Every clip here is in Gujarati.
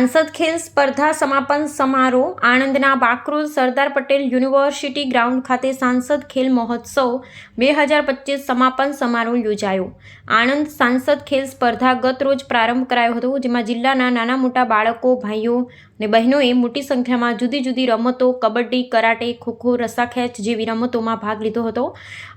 સાંસદ ખેલ સ્પર્ધા સમાપન સમારોહ, આણંદના બાકરોલ સરદાર પટેલ યુનિવર્સિટી ગ્રાઉન્ડ ખાતે સાંસદ ખેલ મહોત્સવ બે હજાર પચીસ સમાપન સમારોહ યોજાયો. આણંદ સાંસદ ખેલ સ્પર્ધા ગત રોજ પ્રારંભ કરાયો હતો, જેમાં જિલ્લાના નાના મોટા બાળકો, ભાઈઓ અને બહેનોએ મોટી સંખ્યામાં જુદી જુદી રમતો, કબડ્ડી, કરાટે, ખોખો, રસાખેંચ જેવી રમતોમાં ભાગ લીધો હતો.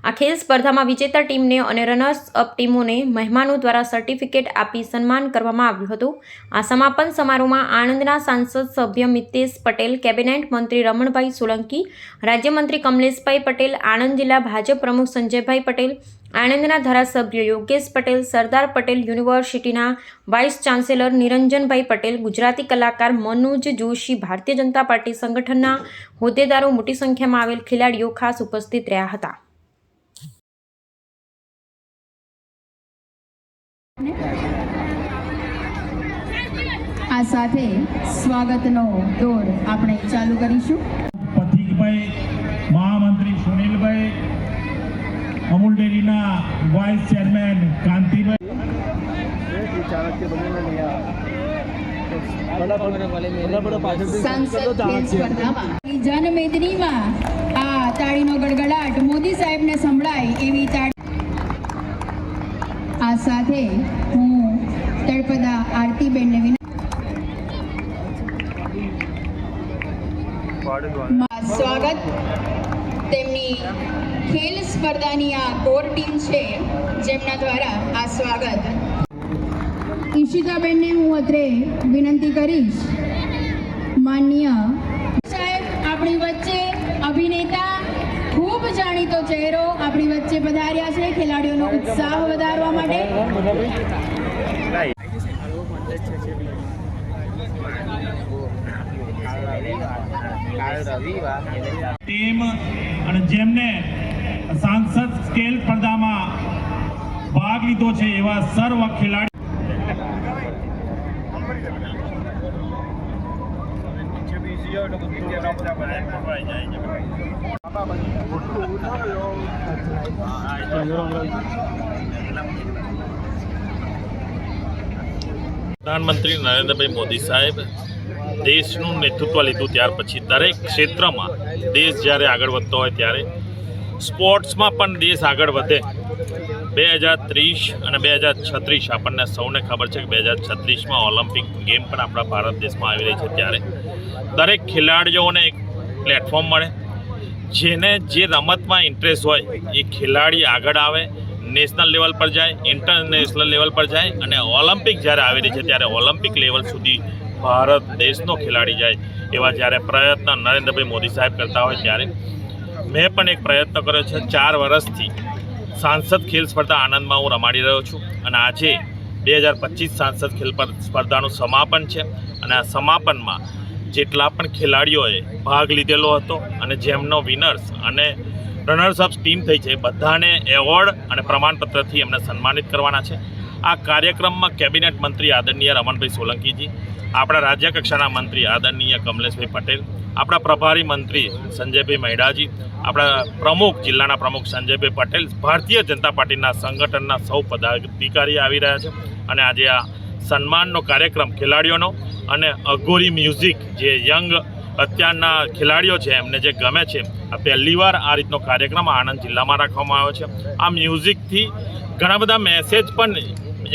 આ ખેલ સ્પર્ધામાં વિજેતા ટીમને અને રનર્સ અપ ટીમોને મહેમાનો દ્વારા સર્ટિફિકેટ આપી સન્માન કરવામાં આવ્યું હતું. આ સમાપન સમારોહમાં આણંદના સાંસદ સભ્ય મિતેશ પટેલ, કેબિનેટ મંત્રી રમણભાઈ સોલંકી, રાજ્યમંત્રી કમલેશભાઈ પટેલ, આણંદ જિલ્લા ભાજપ પ્રમુખ સંજયભાઈ પટેલ આણંદના ધારાસભ્ય યોગેશ પટેલ સરદાર પટેલ યુનિવર્સિટીના વાઇસ ચાન્સેલર નિરંજનભાઈ પટેલ ગુજરાતી કલાકાર મનોજ જોશી ભારતીય જનતા પાર્ટી સંગઠનના હોદ્દેદારો મોટી સંખ્યામાં આવેલ ખેલાડીઓ ખાસ ઉપસ્થિત રહ્યા હતા. આ સાથે સ્વાગતનો દોર આપણે ચાલુ કરીશું. પથિકભાઈ મહામંત્રી સુનિલભાઈ અમૂલ ડેરીના વાઇસ ચેરમેન કાંતિભાઈ. જનમેદનીમાં આ તાળીનો ગડગડાટ મોદી સાહેબને સંભળાય એવી તાળી આ સાથે હું તળપદા આરતીબેનને વિનંતી સ્વાગત. તેમની ખેલ સ્પર્ધાની આ કોર ટીમ છે, જેમના દ્વારા આ સ્વાગત. ઈશિતાબેનને હું અત્રે વિનંતી કરીશ માન્ય સાહેબ, આપણી વચ્ચે અભિનેતા, ખૂબ જાણીતો ચહેરો આપણી વચ્ચે પધાર્યા છે, ખેલાડીઓનો ઉત્સાહ વધારવા માટે. ટીમ અને જેમને સાંસદ સ્કેલ સ્પર્ધામાં ભાગ લીધો છે એવા સર્વ ખેલાડી પ્રધાનમંત્રી નરેન્દ્રભાઈ મોદી સાહેબ દેશનું નેતૃત્વ લીધું ત્યાર પછી દરેક ક્ષેત્રમાં દેશ જ્યારે આગળ વધતો હોય ત્યારે સ્પોર્ટ્સમાં પણ દેશ આગળ વધે. બે હજાર ત્રીસ અને બે હજાર છત્રીસ આપણને સૌને ખબર છે કે બે હજાર છત્રીસમાં ઓલિમ્પિક ગેમ પણ આપણા ભારત દેશમાં આવી રહી છે ત્યારે. દરેક ખેલાડીઓને એક પ્લેટફોર્મ મળે. જેને જે રમતમાં ઇન્ટરેસ્ટ હોય એ ખેલાડી આગળ આવે નેશનલ લેવલ પર જાય ઇન્ટરનેશનલ લેવલ પર જાય અને ઓલિમ્પિક જ્યારે આવી રહી છે ત્યારે ઓલિમ્પિક લેવલ સુધી ભારત દેશનો ખેલાડી જાય એવા જ્યારે પ્રયત્ન નરેન્દ્રભાઈ મોદી સાહેબ કરતા હોય ત્યારે. મેં પણ એક પ્રયત્ન કર્યો છે, ચાર વર્ષથી સાંસદ ખેલ સ્પર્ધા આનંદમાં હું રમાડી રહ્યો છું અને આજે બે હજાર પચીસ સાંસદ ખેલ પર- સ્પર્ધાનું સમાપન છે અને આ સમાપનમાં જેટલા પણ ખેલાડીઓએ ભાગ લીધેલો હતો અને જેમનો વિનર્સ અને રનર્સ અપ ટીમ થઈ છે બધાને એવોર્ડ અને પ્રમાણપત્રથી એમને સન્માનિત કરવાના છે. આ કાર્યક્રમમાં કેબિનેટ મંત્રી આદરણીય રમણભાઈ સોલંકીજી આપણા રાજ્ય કક્ષાના મંત્રી આદરણીય કમલેશભાઈ પટેલ, આપણા પ્રભારી મંત્રી સંજયભાઈ મૈડાજી, આપણા પ્રમુખ, જિલ્લાના પ્રમુખ સંજયભાઈ પટેલ, ભારતીય જનતા પાર્ટીના સંગઠનના સૌ પદાધિકારી આવી રહ્યા છે. અને આજે આ સન્માનનો કાર્યક્રમ ખેલાડીઓનો અને અઘોરી મ્યુઝિક જે યંગ અત્યારના ખેલાડીઓ છે, એમને જે ગમે છે, આ પહેલીવાર આ રીતનો કાર્યક્રમ આણંદ જિલ્લામાં રાખવામાં આવ્યો છે. આ મ્યુઝિકથી ઘણા બધા મેસેજ પણ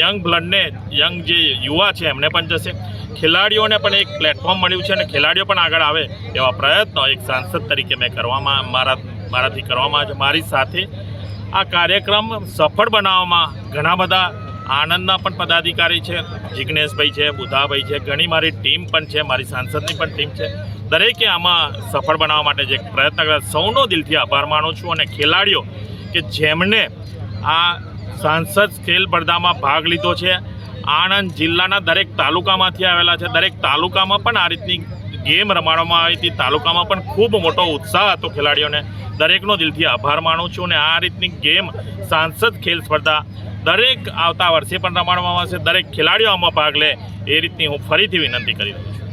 યંગ બ્લડને યંગ જે યુવા છે, એમને પણ જશે. ખેલાડીઓને પણ એક પ્લેટફોર્મ મળ્યું છે અને ખેલાડીઓ પણ આગળ આવે એવા પ્રયત્નો એક સાંસદ તરીકે મેં કરવામાં, મારા, મારાથી કરવામાં છે મારી સાથે. આ કાર્યક્રમ સફળ બનાવવામાં ઘણા બધા આણંદના પણ પદાધિકારી છે. જિજ્ઞેશભાઈ છે, બુધાભાઈ છે, ઘણી મારી ટીમ પણ છે, મારી સાંસદની પણ ટીમ છે. દરેકે આમાં સફળ બનાવવા માટે જે પ્રયત્ન કર્યા. સૌનો દિલથી આભાર માનું છું અને ખેલાડીઓ કે જેમણે આ સાંસદ ખેલ સ્પર્ધામાં ભાગ લીધો છે. આણંદ જિલ્લાના દરેક તાલુકામાંથી આવેલા છે. દરેક તાલુકામાં પણ આ રીતની ગેમ રમાડવામાં આવી હતી. તાલુકામાં પણ ખૂબ મોટો ઉત્સાહ હતો ખેલાડીઓને. દરેકનો દિલથી આભાર માનું છું અને આ રીતની ગેમ સાંસદ ખેલ સ્પર્ધા દરેક આવતા વર્ષે પણ રમાડવામાં આવશે. દરેક ખેલાડીઓ આમાં ભાગ લે. એ રીતની હું ફરીથી વિનંતી કરી રહ્યો છું.